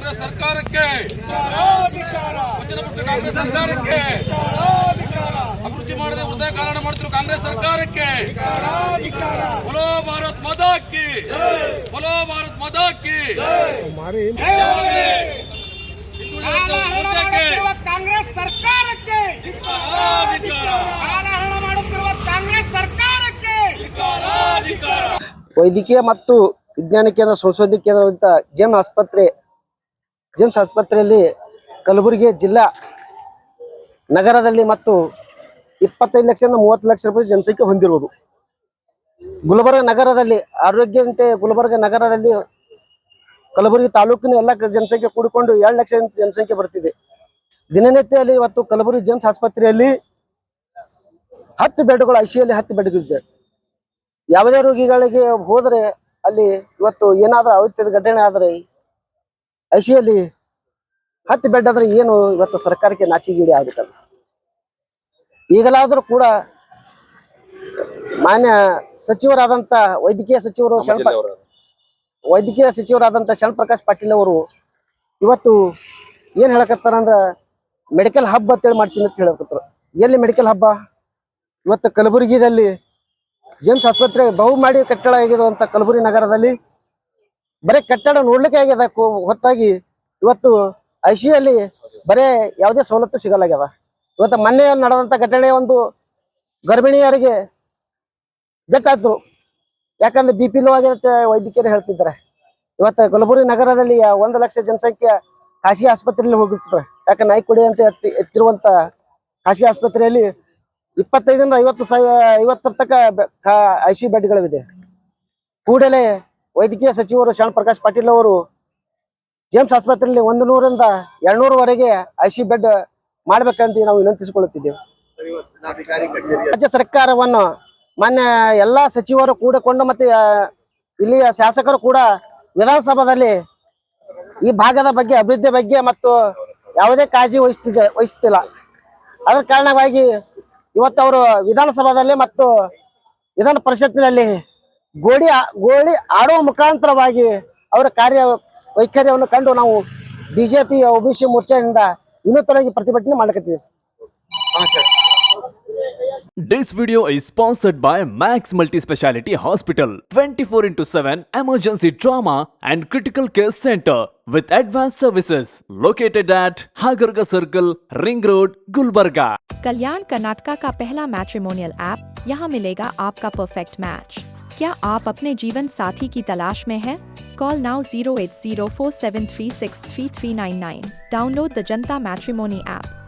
ಕಾಂಗ್ರೆಸ್ ಸರ್ಕಾರಕ್ಕೆ. ವಚನಪುಷ್ಟ ಕಾಂಗ್ರೆಸ್ ಸರ್ಕಾರಕ್ಕೆ. ಅಭಿವೃದ್ಧಿ ಮಾಡದೆ ಹೃದಯ ಕಾರಣ ಮಾಡುತ್ತಿರುವ ಕಾಂಗ್ರೆಸ್ ಸರ್ಕಾರಕ್ಕೆ. ಬಲೋ ಭಾರತ್ ಮದಾಕಿ ಬಲೋ ಭಾರತ್ ಮದಾಕಿ ಕಾಂಗ್ರೆಸ್ ಸರ್ಕಾರಕ್ಕೆ. ಕಾಂಗ್ರೆಸ್ ಸರ್ಕಾರಕ್ಕೆ. ವೈದ್ಯಕೀಯ ಮತ್ತು ವಿಜ್ಞಾನ ಕೇಂದ್ರ ಸಂಶೋಧನೆ ಕೇಂದ್ರವಂತ ಜೆಮ್ ಆಸ್ಪತ್ರೆ ಜೇಮ್ಸ್ ಆಸ್ಪತ್ರೆಯಲ್ಲಿ ಕಲಬುರಗಿ ಜಿಲ್ಲಾ ನಗರದಲ್ಲಿ ಮತ್ತು ಇಪ್ಪತ್ತೈದು ಲಕ್ಷದಿಂದ ಮೂವತ್ತು ಲಕ್ಷ ರೂಪಾಯಿ ಜನಸಂಖ್ಯೆ ಹೊಂದಿರುವುದು. ಗುಲ್ಬರ್ಗ ನಗರದಲ್ಲಿ, ಆರೋಗ್ಯದಂತೆ ಗುಲ್ಬರ್ಗ ನಗರದಲ್ಲಿ ಕಲಬುರಗಿ ತಾಲೂಕಿನ ಎಲ್ಲ ಜನಸಂಖ್ಯೆ ಕೂಡಿಕೊಂಡು ಎರಡು ಲಕ್ಷ ಜನಸಂಖ್ಯೆ ಬರ್ತಿದೆ. ದಿನನಿತ್ಯದಲ್ಲಿ ಇವತ್ತು ಕಲಬುರಗಿ ಜೇಮ್ಸ್ ಆಸ್ಪತ್ರೆಯಲ್ಲಿ ಹತ್ತು ಬೆಡ್ಗಳು, ಐಸಿಯಲ್ಲಿ ಹತ್ತು ಬೆಡ್ಗಳಿದೆ. ಯಾವುದೇ ರೋಗಿಗಳಿಗೆ ಹೋದರೆ ಅಲ್ಲಿ ಇವತ್ತು ಏನಾದರೂ ಅವಿತ್ಯದ ಘಟನೆ ಆದರೆ ಐಸಿಯಲ್ಲಿ ಹತ್ತು ಬೆಡ್ ಆದ್ರೆ ಏನು ಇವತ್ತು ಸರ್ಕಾರಕ್ಕೆ ನಾಚಿಗೀಡಿ ಆಗ್ಬೇಕದು ಈಗಲಾದರೂ ಕೂಡ ಮಾನ್ಯ ಸಚಿವರಾದಂತ ವೈದ್ಯಕೀಯ ಸಚಿವರು ಶರಣ ವೈದ್ಯಕೀಯ ಸಚಿವರಾದಂತ ಶರಣ್ ಪ್ರಕಾಶ್ ಪಾಟೀಲ್ ಅವರು ಇವತ್ತು ಏನ್ ಹೇಳಕತ್ತಾರ ಅಂದ್ರ ಮೆಡಿಕಲ್ ಹಬ್ ಅಂತೇಳಿ ಮಾಡ್ತೀನಿ ಅಂತ ಹೇಳಕತ್ತಾರ. ಎಲ್ಲಿ ಮೆಡಿಕಲ್ ಹಬ್ಬ? ಇವತ್ತು ಕಲಬುರಗಿದಲ್ಲಿ ಜೇಮ್ಸ್ ಆಸ್ಪತ್ರೆ ಬಹು ಮಾಡಿ ಕಟ್ಟಡ ಆಗಿರುವಂತ ಕಲಬುರಗಿ ನಗರದಲ್ಲಿ ಬರೀ ಕಟ್ಟಡ ನೋಡ್ಲಿಕ್ಕೆ ಆಗ್ಯದ ಹೊರತಾಗಿ ಇವತ್ತು ಐಸಿಯಲ್ಲಿ ಬರೇ ಯಾವುದೇ ಸವಲತ್ತು ಸಿಗಲಾಗ್ಯದ? ಇವತ್ತು ಮೊನ್ನೆ ನಡೆದಂತ ಘಟನೆ ಒಂದು ಗರ್ಭಿಣಿಯರಿಗೆ ಜಟ್ಟಾಯ್ತು ಯಾಕಂದ್ರೆ ಬಿ ಪಿ ಲೋ ಆಗಿದೆ ಅಂತ ವೈದ್ಯಕೀಯರು ಹೇಳ್ತಿದ್ದಾರೆ. ಇವತ್ತು ಕಲಬುರಗಿ ನಗರದಲ್ಲಿ ಒಂದು ಲಕ್ಷ ಜನಸಂಖ್ಯೆ ಖಾಸಗಿ ಆಸ್ಪತ್ರೆಯಲ್ಲಿ ಹೋಗಿರ್ತಿದ್ರೆ. ಯಾಕೆ ನಾಯ್ಕುಡಿ ಅಂತ ಎತ್ತಿ ಎತ್ತಿರುವಂತ ಖಾಸಗಿ ಆಸ್ಪತ್ರೆಯಲ್ಲಿ ಇಪ್ಪತ್ತೈದರಿಂದ ಐವತ್ತು ಸಾವಿರ, ಐವತ್ತರ ತನಕ ಐ ಸಿ ಬೆಡ್ಗಳಿವೆ. ಕೂಡಲೇ ವೈದ್ಯಕೀಯ ಸಚಿವರು ಶರಣ್ ಪ್ರಕಾಶ್ ಪಾಟೀಲ್ ಅವರು ಜೇಮ್ಸ್ ಆಸ್ಪತ್ರೆಯಲ್ಲಿ ಒಂದು ನೂರಿಂದ ಎರಡ್ನೂರವರೆಗೆ ಐ ಸಿ ಬೆಡ್ ಮಾಡ್ಬೇಕಂತ ನಾವು ವಿನಂತಿಸಿಕೊಳ್ಳುತ್ತಿದ್ದೇವೆ. ರಾಜ್ಯ ಸರ್ಕಾರವನ್ನು ಮಾನ್ಯ ಎಲ್ಲಾ ಸಚಿವರು ಕೂಡಿಕೊಂಡು ಮತ್ತೆ ಇಲ್ಲಿಯ ಶಾಸಕರು ಕೂಡ ವಿಧಾನಸಭಾದಲ್ಲಿ ಈ ಭಾಗದ ಬಗ್ಗೆ, ಅಭಿವೃದ್ಧಿ ಬಗ್ಗೆ ಮತ್ತು ಯಾವುದೇ ಕಾಳಜಿ ವಹಿಸ್ತಿದ್ದ ವಹಿಸ್ತಿಲ್ಲ. ಅದರ ಕಾರಣವಾಗಿ ಇವತ್ತು ಅವರು ವಿಧಾನಸಭಾದಲ್ಲಿ ಮತ್ತು ವಿಧಾನ ಪರಿಷತ್ತಿನಲ್ಲಿ ಗೋಡಿ ಗೋಳಿ ಆಡುವ ಮುಖಾಂತರವಾಗಿ ಅವರ ಕಾರ್ಯ ವೈಖರಿಯನ್ನು ಕಂಡು ನಾವು ಬಿಜೆಪಿ ಒಬಿಸಿ ಮೋರ್ಚಾದಿಂದ ವಿನೂತನವಾಗಿ ಪ್ರತಿಭಟನೆ ಮಾಡಕತ್ತೀವಿ This video is sponsored by Max Multi Speciality Hospital 24 into 7 emergency trauma and critical care center with advanced services located at Hagarga Circle, Ring Road, Gulbarga. कल्याण कर्नाटका का पहला मैट्रिमोनियल ऐप यहाँ मिलेगा आपका परफेक्ट मैच क्या आप अपने जीवन साथी की तलाश में हैं? Call now 08047363399. Download the Janta Matrimony app.